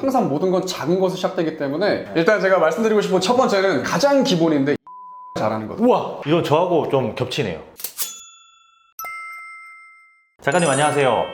항상 모든 건 작은 것에서 시작되기 때문에 일단 제가 말씀드리고 싶은 첫 번째는 가장 기본인데 잘하는 것. 우와. 이건 저하고 좀 겹치네요. 작가님 안녕하세요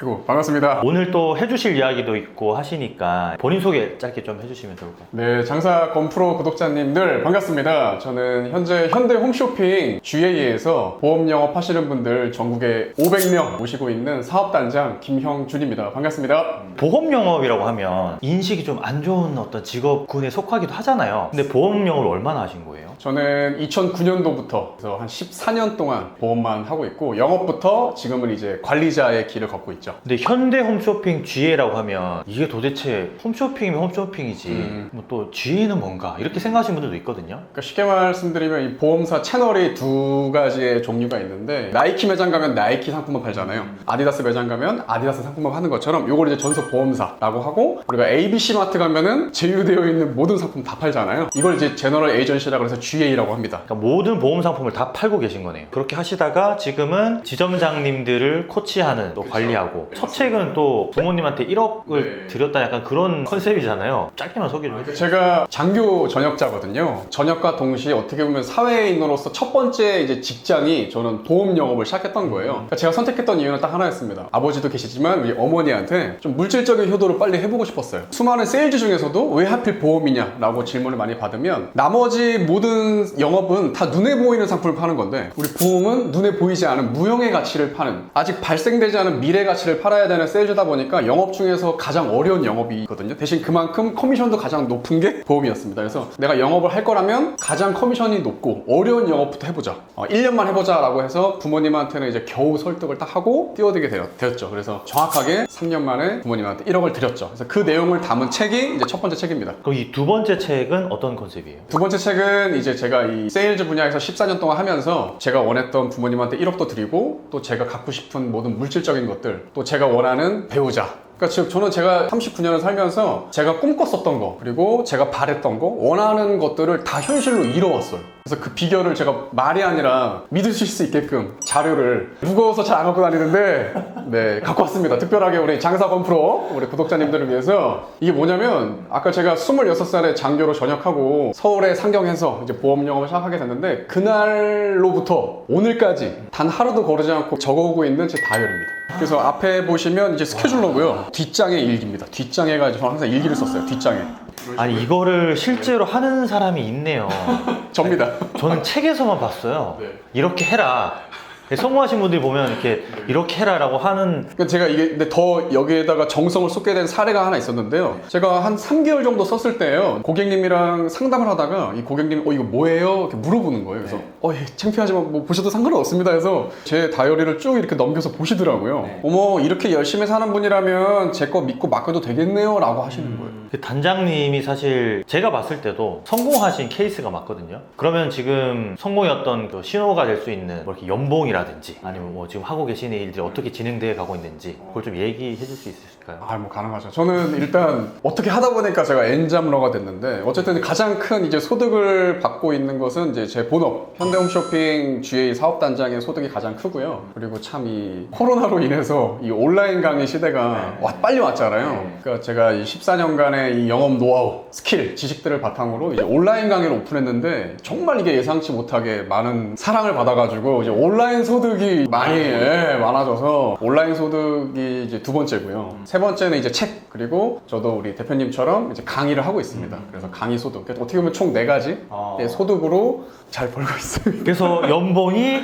아이고 반갑습니다. 오늘 또 해주실 이야기도 있고 하시니까 본인 소개 짧게 좀 해주시면 좋을 것 같아요 네, 장사 건프로 구독자님들 반갑습니다. 저는 현재 현대 홈쇼핑 GA에서 보험 영업 하시는 분들 전국에 500명 모시고 있는 사업단장 김형준입니다. 반갑습니다. 보험 영업이라고 하면 인식이 좀 안 좋은 어떤 직업군에 속하기도 하잖아요 근데 보험 영업을 얼마나 하신 거예요? 저는 2009년도부터 그래서 한 14년 동안 보험만 하고 있고 영업부터 지금은 이제 관리자의 길을 걷고 있죠. 근데 현대 홈쇼핑 GA라고 하면 이게 도대체 홈쇼핑이면 홈쇼핑이지 음. 뭐 또 GA는 뭔가 이렇게 생각하시는 분들도 있거든요 그러니까 쉽게 말씀드리면 이 보험사 채널이 두 가지의 종류가 있는데 나이키 매장 가면 나이키 상품만 팔잖아요. 아디다스 매장 가면 아디다스 상품만 하는 것처럼 요걸 이제 전속 보험사라고 하고 우리가 ABC 마트 가면은 제휴되어 있는 모든 상품 다 팔잖아요. 이걸 이제 제너럴 에이전시라고 해서 GA라고 합니다. 그러니까 모든 보험 상품을 다 팔고 계신 거네요. 그렇게 하시다가 지금은 지점장님들을 코치하는 또 관리하고 첫 책은 또 부모님한테 1억을 네. 드렸다 약간 그런 컨셉이잖아요. 짧게만 소개 좀 해주세요. 제가 장교 전역자거든요. 전역과 동시에 어떻게 보면 사회인으로서 첫 번째 이제 직장이 저는 보험 영업을 시작했던 거예요. 그러니까 제가 선택했던 이유는 딱 하나였습니다. 아버지도 계시지만 우리 어머니한테 좀 물질적인 효도를 빨리 해보고 싶었어요. 수많은 세일즈 중에서도 왜 하필 보험이냐라고 질문을 많이 받으면 나머지 모든 영업은 다 눈에 보이는 상품을 파는 건데 우리 보험은 눈에 보이지 않은 무형의 가치를 파는 아직 발생되지 않은 미래 가치를 팔아야 되는 세일즈다 보니까 영업 중에서 가장 어려운 영업이거든요. 대신 그만큼 커미션도 가장 높은 게 보험이었습니다. 그래서 내가 영업을 할 거라면 가장 커미션이 높고 어려운 영업부터 해보자. 어, 1년만 해보자라고 해서 부모님한테는 이제 겨우 설득을 딱 하고 뛰어들게 되었, 되었죠. 그래서 정확하게 3년 만에 부모님한테 1억을 드렸죠. 그래서 그 내용을 담은 책이 이제 첫 번째 책입니다. 그럼 이 두 번째 책은 어떤 컨셉이에요? 두 번째 책은 이제 제가 이 세일즈 분야에서 14년 동안 하면서 제가 원했던 부모님한테 1억도 드리고 또 제가 갖고 싶은 모든 물질적인 것들 또 제가 원하는 배우자. 그러니까 즉 저는 제가 39년을 살면서 제가 꿈꿨었던 거 그리고 제가 바랬던 거 원하는 것들을 다 현실로 이뤄왔어요 그래서 그 비결을 제가 말이 아니라 믿으실 수 있게끔 자료를 무거워서 잘 안 갖고 다니는데 네 갖고 왔습니다. 특별하게 우리 장사건 프로 우리 구독자님들을 위해서. 이게 뭐냐면 아까 제가 26살에 장교로 전역하고 서울에 상경해서 이제 보험 영업을 시작하게 됐는데 그날로부터 오늘까지 단 하루도 거르지 않고 적어오고 있는 제 다이어리입니다. 그래서 앞에 보시면 이제 스케줄러고요. 뒷장에 일기입니다. 뒷장에가 저는 항상 일기를 썼어요. 뒷장에 아니 이거를 실제로 하는 사람이 있네요. 접니다 저는 책에서만 봤어요. 네. 이렇게 해라. 성공하신 분들이 보면 이렇게 이렇게 해라라고 하는 그러니까 제가 이게 근데 더 여기에다가 정성을 쏟게 된 사례가 하나 있었는데요. 제가 한 3개월 정도 썼을 때요. 고객님이랑 상담을 하다가 이 고객님이 어 이거 뭐예요? 이렇게 물어보는 거예요. 그래서 어 예, 창피하지만 뭐 보셔도 상관은 없습니다. 해서 제 다이어리를 쭉 이렇게 넘겨서 보시더라고요. 어머 이렇게 열심히 사는 분이라면 제 거 믿고 맡겨도 되겠네요라고 하시는 거예요. 그 단장님이 사실 제가 봤을 때도 성공하신 케이스가 맞거든요. 그러면 지금 어떤 그 신호가 될 수 있는 뭐 이렇게 연봉이라든지 아니면 뭐 지금 하고 계시는 일들이 어떻게 진행되어 가고 있는지 그걸 좀 얘기해 줄 수 있을까요? 아, 뭐 가능하죠. 저는 일단 어떻게 하다 보니까 제가 엔잡러가 됐는데 어쨌든 가장 큰 이제 소득을 받고 있는 것은 이제 제 본업 현대홈쇼핑 GA 사업 단장의 소득이 가장 크고요. 그리고 참 이 코로나로 인해서 이 온라인 강의 시대가 와, 빨리 왔잖아요. 그러니까 제가 이 14년간의 이 영업 노하우, 스킬, 지식들을 바탕으로 이제 온라인 강의를 오픈했는데 정말 이게 예상치 못하게 많은 사랑을 받아가지고 이제 온라인 소득이 많이 예, 많아져서 온라인 소득이 이제 두 번째고요. 세 번째는 이제 책 그리고 저도 우리 대표님처럼 이제 강의를 하고 있습니다. 그래서 강의 소득 그러니까 어떻게 보면 총 네 가지 아. 예, 소득으로 잘 벌고 있습니다. 그래서 연봉이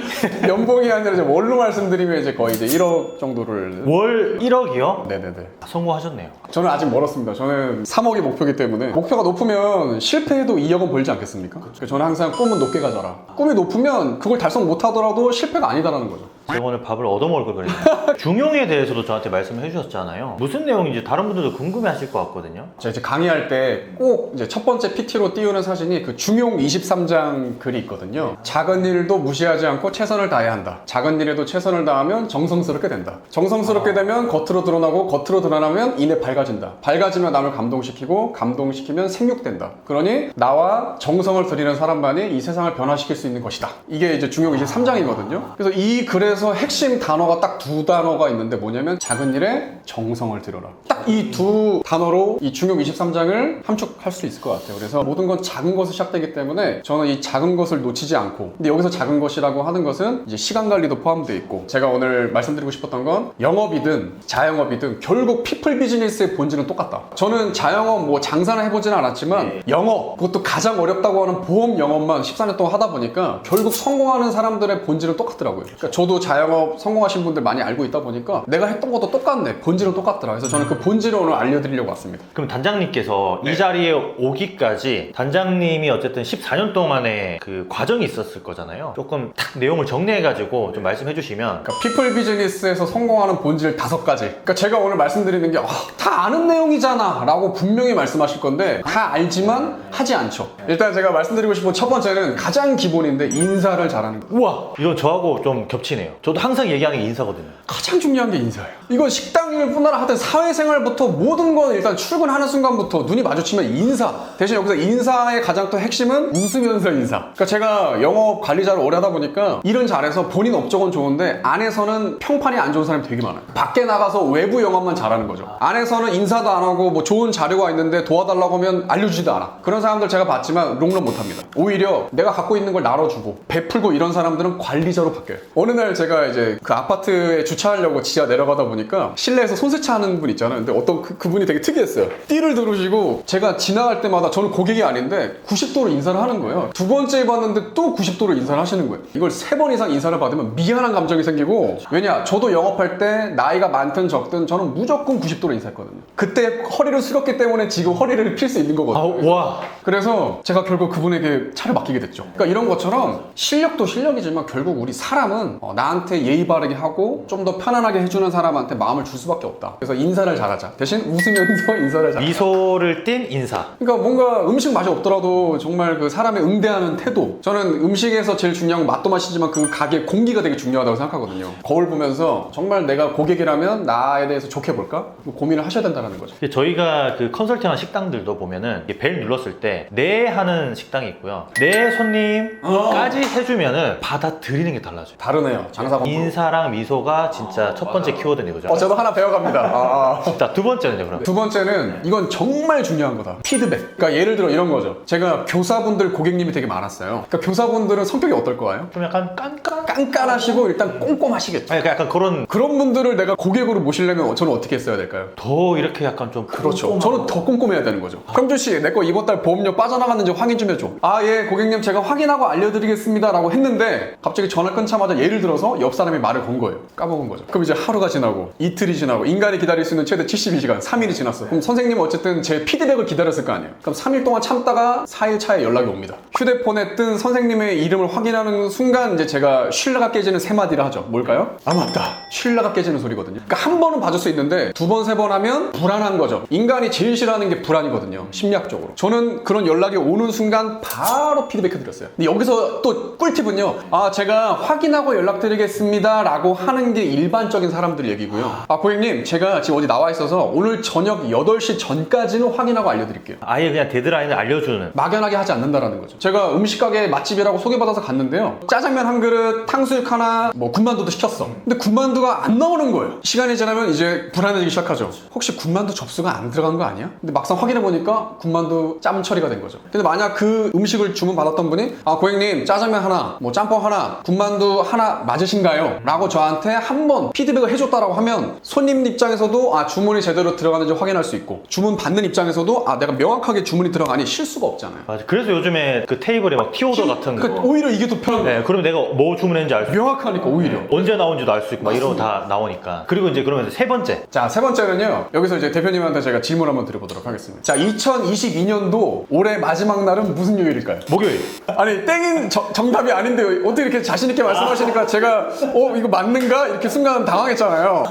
연봉이 아니라 이제 월로 말씀드리면 이제 거의 이제 1억 정도를 월 1억이요? 네네네. 성공하셨네요. 저는 아직 멀었습니다. 저는 3억이 목표이기 때문에 목표가 높으면 실패해도 2억은 벌지 않겠습니까? 그래서 저는 항상 꿈은 높게 가져라. 꿈이 높으면 그걸 달성 못하더라도 실패가 아니다라는 거죠. 제가 오늘 밥을 얻어먹을 걸 그랬네요. 중용에 대해서도 저한테 말씀해 주셨잖아요. 무슨 내용인지 다른 분들도 궁금해 하실 것 같거든요. 제가 이제 강의할 때 꼭 이제 첫 번째 PT로 띄우는 사진이 그 중용 23장 글이 있거든요. 작은 일도 무시하지 않고 최선을 다해야 한다. 작은 일에도 최선을 다하면 정성스럽게 된다. 정성스럽게 되면 겉으로 드러나고 겉으로 드러나면 이내 밝아진다. 밝아지면 남을 감동시키고 감동시키면 생육된다. 그러니 나와 정성을 들이는 사람만이 이 세상을 변화시킬 수 있는 것이다. 이게 이제 중용 23장이거든요. 그래서 이 글에 여기에서 핵심 단어가 딱 두 단어가 있는데 뭐냐면 작은 일에 정성을 들여라. 딱 이 두 단어로 이 중용 23장을 함축할 수 있을 것 같아요. 그래서 모든 건 작은 것에 시작되기 때문에 저는 이 작은 것을 놓치지 않고 근데 여기서 작은 것이라고 하는 것은 이제 시간 관리도 포함되어 있고 제가 오늘 말씀드리고 싶었던 건 영업이든 자영업이든 결국 피플 비즈니스의 본질은 똑같다. 저는 자영업 뭐 장사는 해보지는 않았지만 영업 그것도 가장 어렵다고 하는 보험 영업만 14년 동안 하다 보니까 결국 성공하는 사람들의 본질은 똑같더라고요. 그러니까 저도 자영업 성공하신 분들 많이 알고 있다 보니까 내가 했던 것도 똑같네. 본질은 똑같더라. 그래서 저는 그 본질을 오늘 알려드리려고 왔습니다. 그럼 단장님께서 네. 이 자리에 오기까지 단장님이 어쨌든 14년 동안의 그 과정이 있었을 거잖아요. 조금 딱 내용을 정리해가지고 좀 말씀해 주시면 그러니까 피플 비즈니스에서 성공하는 본질 다섯 가지. 그러니까 제가 오늘 말씀드리는 게 다 아는 내용이잖아 라고 분명히 말씀하실 건데 다 알지만 하지 않죠. 일단 제가 말씀드리고 싶은 첫 번째는 가장 기본인데 인사를 잘하는 거. 우와 이건 저하고 좀 겹치네요. 저도 항상 얘기하는 게 인사거든요. 가장 중요한 게 인사예요. 이건 식당일 뿐 아니라 하여튼 사회생활부터 모든 건 일단 출근하는 순간부터 눈이 마주치면 인사. 대신 여기서 인사의 가장 또 핵심은 웃으면서 인사. 그러니까 제가 영업 관리자를 오래 하다 보니까 일은 잘해서 본인 업적은 좋은데 안에서는 평판이 안 좋은 사람이 되게 많아요. 밖에 나가서 외부 영업만 잘하는 거죠. 안에서는 인사도 안 하고 뭐 좋은 자료가 있는데 도와달라고 하면 알려주지도 않아. 그런 사람들 제가 봤지만 롱런 못 합니다. 오히려 내가 갖고 있는 걸 나눠주고 베풀고 이런 사람들은 관리자로 바뀌어요. 어느 날 제가 이제 그 아파트에 주차하려고 지하 내려가다 보니까 실내에서 손세차 하는 분 있잖아요. 근데 어떤 그, 그분이 되게 특이했어요. 띠를 두르시고 제가 지나갈 때마다 저는 고객이 아닌데 90도로 인사를 하는 거예요. 두 번째 봤는데 또 90도로 인사를 하시는 거예요. 이걸 세 번 이상 인사를 받으면 미안한 감정이 생기고 왜냐 저도 영업할 때 나이가 많든 적든 저는 무조건 90도로 인사했거든요. 그때 허리를 숙였기 때문에 지금 허리를 필 수 있는 거거든요. 아 와 그래서 제가 결국 그분에게 차를 맡기게 됐죠. 그러니까 이런 것처럼 실력도 실력이지만 결국 우리 사람은 어, 나 한테 예의 바르게 하고 좀 더 편안하게 해주는 사람한테 마음을 줄 수밖에 없다. 그래서 인사를 잘하자. 대신 웃으면서 인사를 잘하자. 미소를 띤 인사. 그러니까 뭔가 음식 맛이 없더라도 정말 그 사람의 응대하는 태도. 저는 음식에서 제일 중요한 건 맛도 맛이지만 그 가게 공기가 되게 중요하다고 생각하거든요. 거울 보면서 정말 내가 고객이라면 나에 대해서 좋게 볼까? 고민을 하셔야 된다는 거죠. 저희가 그 컨설팅한 식당들도 보면은 벨 눌렀을 때 네 하는 식당이 있고요. 네 손님까지 해주면은 받아들이는 게 달라져요. 다르네요. 장사가. 인사랑 미소가 진짜 첫 번째 키워드는 이거죠. 어, 저도 하나 배워갑니다. 아, 아. 자, 두 번째는요, 그럼. 두 번째는 이건 정말 중요한 거다. 피드백. 그러니까 예를 들어 이런 거죠. 제가 교사분들 고객님이 되게 많았어요. 그러니까 교사분들은 성격이 어떨 거예요? 좀 약간 깐깐? 깐깐하시고 일단 꼼꼼하시겠죠. 아니, 약간 그런 그런 분들을 내가 고객으로 모시려면 저는 어떻게 했어야 될까요? 더 이렇게 약간 좀 그렇죠. 저는 더 꼼꼼해야 되는 거죠. 형준 씨, 내 거 이번 달 보험료 빠져나갔는지 확인 좀 해줘. 아, 예, 고객님 제가 확인하고 알려드리겠습니다라고 했는데 갑자기 전화 끊자마자 예를 들어서 옆 사람이 말을 건 거예요. 까먹은 거죠. 그럼 이제 하루가 지나고 이틀이 지나고 인간이 기다릴 수 있는 최대 72시간, 3일이 지났어. 그럼 선생님은 어쨌든 제 피드백을 기다렸을 거 아니에요. 그럼 3일 동안 참다가 4일 차에 연락이 옵니다. 휴대폰에 뜬 선생님의 이름을 확인하는 순간 이제 제가 신뢰가 깨지는 세 마디를 하죠. 뭘까요? 아 맞다. 신뢰가 깨지는 소리거든요. 그러니까 한 번은 봐줄 수 있는데 두 번, 세 번 하면 불안한 거죠. 인간이 제일 싫어하는 게 불안이거든요. 심리학적으로. 저는 그런 연락이 오는 순간 바로 피드백 해 드렸어요. 근데 여기서 또 꿀팁은요. 아, 제가 확인하고 연락드리 겠습니다. 라고 하는 게 일반적인 사람들 얘기고요. 아, 고객님, 제가 지금 어디 나와 있어서 오늘 저녁 8시 전까지는 확인하고 알려드릴게요. 아예 그냥 데드라인을 알려주는. 막연하게 하지 않는다라는 거죠. 제가 음식 가게 맛집이라고 소개받아서 갔는데요. 짜장면 한 그릇, 탕수육 하나, 뭐 군만두도 시켰어. 근데 군만두가 안 나오는 거예요. 시간이 지나면 이제 불안해지기 시작하죠. 혹시 군만두 접수가 안 들어간 거 아니야? 근데 막상 확인해 보니까 군만두 짬 처리가 된 거죠. 근데 만약 그 음식을 주문 받았던 분이 아 고객님 짜장면 하나, 뭐 짬뽕 하나, 군만두 하나 맞으 신가요? 라고 저한테 한 번 피드백을 해줬다라고 하면 손님 입장에서도 아 주문이 제대로 들어가는지 확인할 수 있고 주문 받는 입장에서도 아 내가 명확하게 주문이 들어가니 실수가 없잖아요. 맞아. 그래서 요즘에 그 테이블에 막 티오더 같은 그러니까 거. 오히려 이게 더 편한 거예요. 네, 그러면 내가 뭐 주문했는지 알 수 있고. 명확하니까 오히려. 언제 나온지도 알 수 있고 막 이런 거 다 나오니까. 그리고 이제 그러면 세 번째. 자, 세 번째는요. 여기서 이제 대표님한테 제가 질문 한번 드려보도록 하겠습니다. 자, 2022년도 올해 마지막 날은 무슨 요일일까요? 목요일. 아니, 땡인 저- 정답이 아닌데 어떻게 이렇게 자신 있게 말씀하시니까 제가 어, 이거 맞는가? 이렇게 순간 당황했잖아요.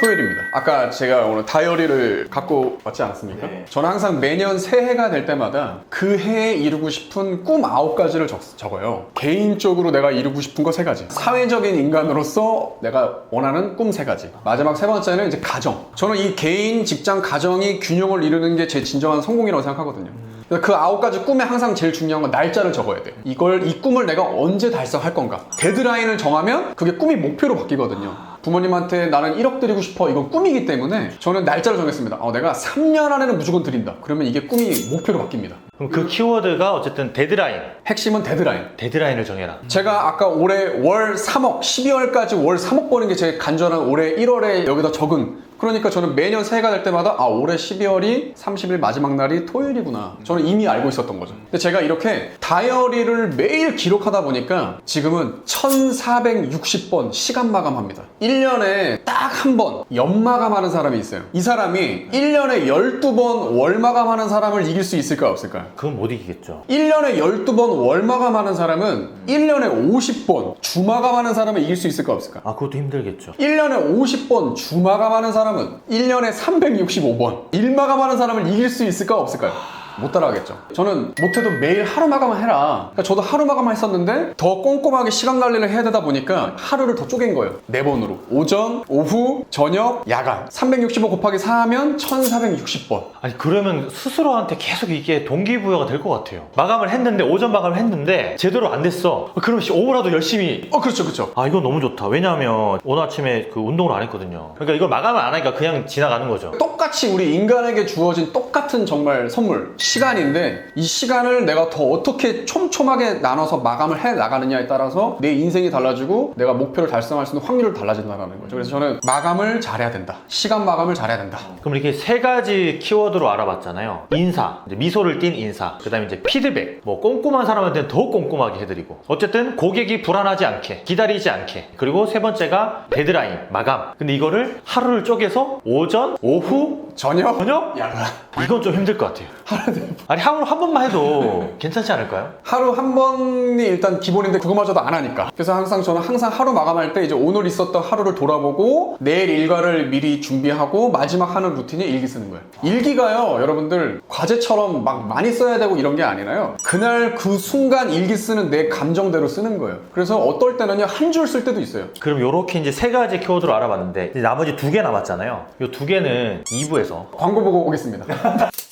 토요일입니다. 아까 제가 오늘 다이어리를 갖고 왔지 않았습니까? 네. 저는 항상 매년 새해가 될 때마다 그 해에 이루고 싶은 꿈 아홉 가지를 적, 적어요. 개인적으로 내가 이루고 싶은 거세 가지. 사회적인 인간으로서 내가 원하는 꿈세 가지. 마지막 세 번째는 이제 가정. 저는 이 개인, 직장, 가정이 균형을 이루는 게 제 진정한 성공이라고 생각하거든요. 그래서 그 아홉 가지 꿈에 항상 제일 중요한 건 날짜를 적어야 돼요. 이걸 이 꿈을 내가 언제 달성할 건가? 데드라인을 정하면 그게 꿈이 목표로 바뀌거든요. 부모님한테 나는 1억 드리고 싶어 이건 꿈이기 때문에 저는 날짜를 정했습니다. 어, 내가 3년 안에는 무조건 드린다. 그러면 이게 꿈이 목표로 바뀝니다. 그럼 그 키워드가 어쨌든 데드라인. 핵심은 데드라인. 데드라인을 정해라. 제가 아까 올해 월 3억, 12월까지 월 3억 버는 게 제 간절한 올해 1월에 여기다 적은 그러니까 저는 매년 새해가 될 때마다 아 올해 12월이 30일 마지막 날이 토요일이구나 저는 이미 알고 있었던 거죠 근데 제가 이렇게 다이어리를 매일 기록하다 보니까 지금은 1460번 시간 마감합니다 1년에 딱 한 번 연마감하는 사람이 있어요 이 사람이 1년에 12번 월 마감하는 사람을 이길 수 있을까요 없을까요? 그건 못 이기겠죠. 1년에 12번 월마감하는 사람은 1년에 50번 주마감하는 사람을 이길 수 있을까 없을까? 아, 그것도 힘들겠죠. 1년에 50번 주마감하는 사람 은 1년에 365번 일 마감하는 사람을 이길 수 있을까 없을까요? 못 따라가겠죠. 저는 못해도 매일 하루 마감을 해라. 그러니까 저도 하루 마감을 했었는데 더 꼼꼼하게 시간 관리를 해야 되다 보니까 하루를 더 쪼갠 거예요. 네 번으로. 오전, 오후, 저녁, 야간. 365 곱하기 4 하면 1460번. 아니 그러면 스스로한테 계속 이게 동기부여가 될 것 같아요. 마감을 했는데 오전 마감을 했는데 제대로 안 됐어. 그럼 씨, 오후라도 열심히. 어, 그렇죠, 그렇죠. 아 이건 너무 좋다. 왜냐하면 오늘 아침에 그 운동을 안 했거든요. 그러니까 이걸 마감을 안 하니까 그냥 지나가는 거죠. 똑같이 우리 인간에게 주어진 똑같은 정말 선물 시간인데 이 시간을 내가 더 어떻게 촘촘하게 나눠서 마감을 해 나가느냐에 따라서 내 인생이 달라지고 내가 목표를 달성할 수 있는 확률이 달라진다는 거죠 그래서 저는 마감을 잘해야 된다 시간 마감을 잘해야 된다 그럼 이렇게 세 가지 키워드로 알아봤잖아요. 인사, 미소를 띤 인사, 그다음에 이제 피드백. 뭐 꼼꼼한 사람한테는 더 꼼꼼하게 해드리고. 어쨌든 고객이 불안하지 않게, 기다리지 않게. 그리고 세 번째가 데드라인, 마감. 근데 이거를 하루를 쪼개서 오전, 오후, 저녁 저녁? 야간 이건 좀 힘들 것 같아요. 아니 하루 한 번만 해도 괜찮지 않을까요? 하루 한 번이 일단 기본인데 그거마저도 안 하니까 그래서 항상 저는 항상 하루 마감할 때 이제 오늘 있었던 하루를 돌아보고 내일 일과를 미리 준비하고 마지막 하는 루틴이 일기 쓰는 거예요 일기가요 여러분들 과제처럼 막 많이 써야 되고 이런 게 아니라요 그날 그 순간 일기 쓰는 내 감정대로 쓰는 거예요 그래서 어떨 때는요 한 줄 쓸 때도 있어요 그럼 요렇게 이제 세 가지 키워드로 알아봤는데 이제 나머지 두 개 남았잖아요. 요두 개는 2부 에서 광고 보고 오겠습니다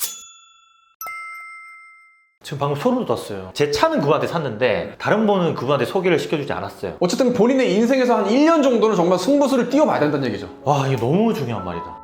지금 방금 소름 돋았어요. 제 차는 그분한테 샀는데 다른 분은 그분한테 소개를 시켜주지 않았어요. 어쨌든 본인의 인생에서 한 1년 정도는 정말 승부수를 띄워봐야 된다는 얘기죠 와 이게 너무 중요한 말이다.